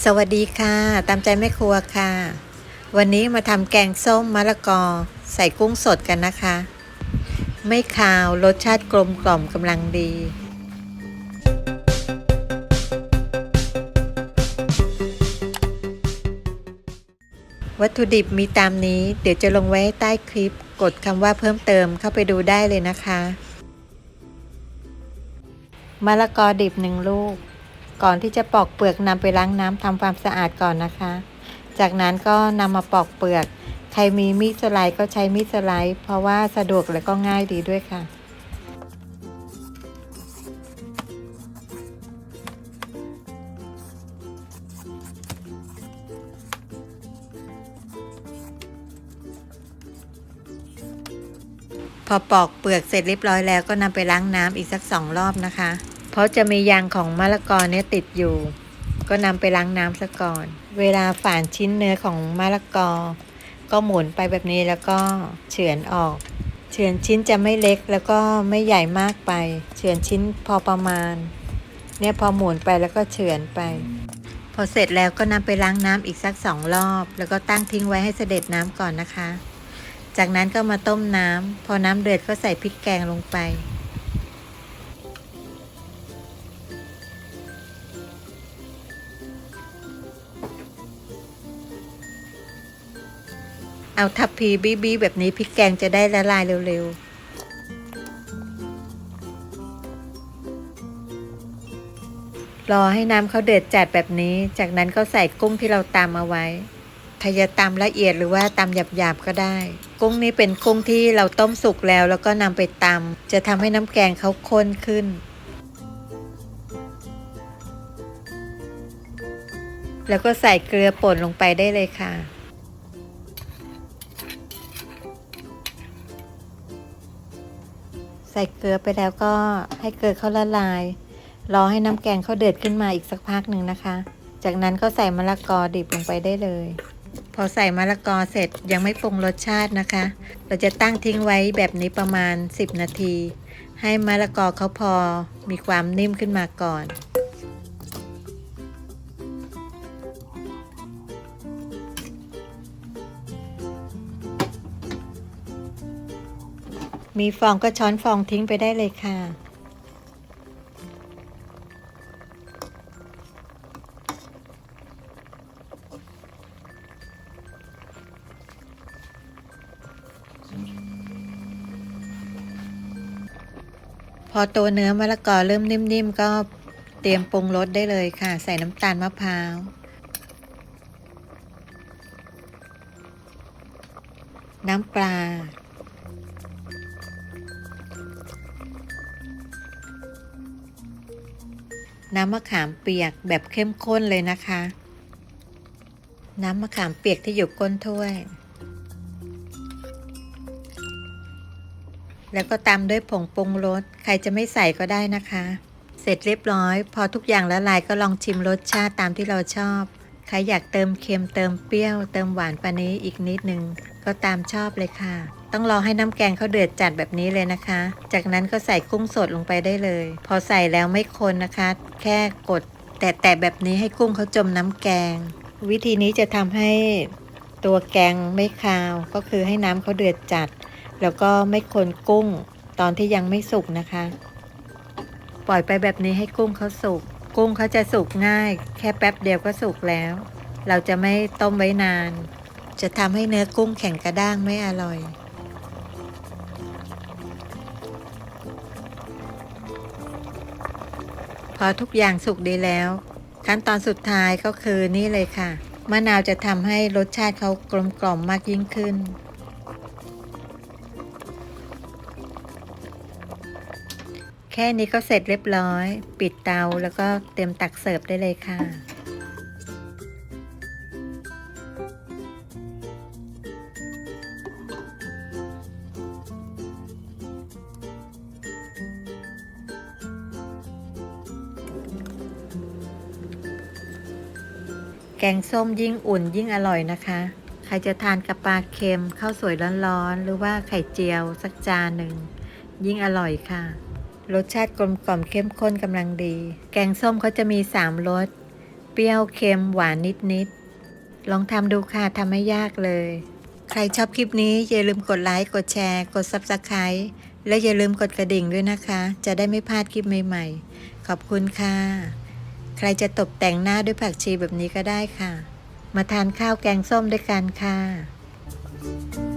สวัสดีค่ะ ตามใจแม่ครัวค่ะ วันนี้มาทำแกงส้มมะละกอ ใส่กุ้งสดกันนะคะ ไม่คาวรสชาติกลมกล่อมกำลังดี วัตถุดิบมีตามนี้ เดี๋ยวจะลงไว้ใต้คลิป กดคำว่าเพิ่มเติมเข้าไปดูได้เลยนะคะ มะละกอดิบหนึ่งลูก ก่อนที่จะปอกเปลือกนำไปล้างน้ำทำความสะอาดก่อนนะคะ จากนั้นก็นำมาปอกเปลือก ใครมีมีดสไลด์ก็ใช้มีดสไลด์ เพราะว่าสะดวกและก็ง่ายดีด้วยค่ะพอปอกเปลือกเสร็จเรียบร้อยแล้วก็นำไปล้างน้ำอีกสักสองรอบนะคะ เพราะจะมียางของมะละกอเนี่ยติดอยู่ ก็นำไปล้างน้ำซะก่อน เวลาฝานชิ้นเนื้อของมะละกอ ก็หมุนไปแบบนี้แล้วก็เฉือนออก เฉือนชิ้นจะไม่เล็กแล้วก็ไม่ใหญ่มากไป เฉือนชิ้นพอประมาณ เนี่ยพอหมุนไปแล้วก็เฉือนไป พอเสร็จแล้วก็นำไปล้างน้ำอีกสักสองรอบ แล้วก็ตั้งทิ้งไว้ให้เสด็จน้ำก่อนนะคะ จากนั้นก็มาต้มน้ำพอน้ำเดือดก็ใส่พริกแกงลงไป เอาทัพพีบีบีแบบนี้พริกแกงจะได้ละลายเร็วๆรอให้น้ำเขาเดือดจัดแบบนี้ จากนั้นก็ใส่กุ้งที่เราตำเอาไว้ถ้าจะตำละเอียดหรือว่าตำหยาบๆก็ได้ กุ้งนี้เป็นกุ้งที่เราต้มสุกแล้ว แล้วก็นำไปตำจะทำให้น้ำแกงเขาข้นขึ้น แล้วก็ใส่เกลือป่นลงไปได้เลยค่ะ ใส่เกลือไปแล้วก็ให้เกลือเขาละลาย รอให้น้ำแกงเขาเดือดขึ้นมาอีกสักพักหนึ่งนะคะ จากนั้นก็ใส่มะละกอดิบลงไปได้เลย พอใส่มะละกอเสร็จยังไม่ปรุงรสชาตินะคะ เราจะตั้งทิ้งไว้แบบนี้ประมาณ 10 นาที ให้มะละกอเขาพอมีความนิ่มขึ้นมาก่อน มีฟองก็ช้อนฟองทิ้งไปได้เลยค่ะ พอตัวเนื้อมะละกอเริ่มนิ่มๆ ก็เตรียมปรุงรสได้เลยค่ะ ใส่น้ำตาลมะพร้าวน้ำปลา น้ำมะขามเปียกแบบเข้มข้นเลยนะคะ น้ำมะขามเปียกที่อยู่ก้นถ้วย แล้วก็ตามด้วยผงปรุงรสใครจะไม่ใส่ก็ได้นะคะ เสร็จเรียบร้อย พอทุกอย่างละลายก็ลองชิมรสชาติตามที่เราชอบ ใครอยากเติมเค็มเติมเปรี้ยว เติมหวานปานนี้อีกนิดนึงก็ตามชอบเลยค่ะ ต้องรอให้น้ำแกงเขาเดือดจัดแบบนี้เลยนะคะ จากนั้นก็ใส่กุ้งสดลงไปได้เลย พอใส่แล้วไม่คนนะคะ แค่กดแต่แต่แบบนี้ให้กุ้งเขาจมน้ำแกง วิธีนี้จะทำให้ตัวแกงไม่คาว ก็คือให้น้ำเขาเดือดจัด แล้วก็ไม่คนกุ้งตอนที่ยังไม่สุกนะคะ ปล่อยไปแบบนี้ให้กุ้งเขาสุก กุ้งเขาจะสุกง่าย แค่แป๊บเดียวก็สุกแล้ว เราจะไม่ต้มไว้นาน จะทำให้เนื้อกุ้งแข็งกระด้างไม่อร่อย อทุกอย่างสุกดีแล้ว ขั้นตอนสุดท้ายก็คือนี่เลยค่ะ มะนาวจะทำให้รสชาติเขากลมกล่อมมากยิ่งขึ้น แค่นี้ก็เสร็จเรียบร้อย ปิดเตาแล้วก็เตรียมตักเสิร์ฟได้เลยค่ะ แกงส้มยิ่งอุ่นยิ่งอร่อยนะคะ ใครจะทานกับปลาเค็มข้าวสวยร้อนๆ หรือว่าไข่เจียวสักจานหนึ่ง ยิ่งอร่อยค่ะ รสชาติกลมกล่อมเข้มข้นกำลังดี แกงส้มเขาจะมี 3 รส เปรี้ยวเค็มหวานนิดๆ ลองทำดูค่ะทำไม่ยากเลย ใครชอบคลิปนี้อย่าลืมกดไลค์กดแชร์กด Subscribe และอย่าลืมกดกระดิ่งด้วยนะคะ จะได้ไม่พลาดคลิปใหม่ ๆ ขอบคุณค่ะ ครจะตกแต่งหน้าด้วยผักชีแบบนี้ก็ได้ค่ะ มาทานข้าวแกงส้มด้วยกันค่ะ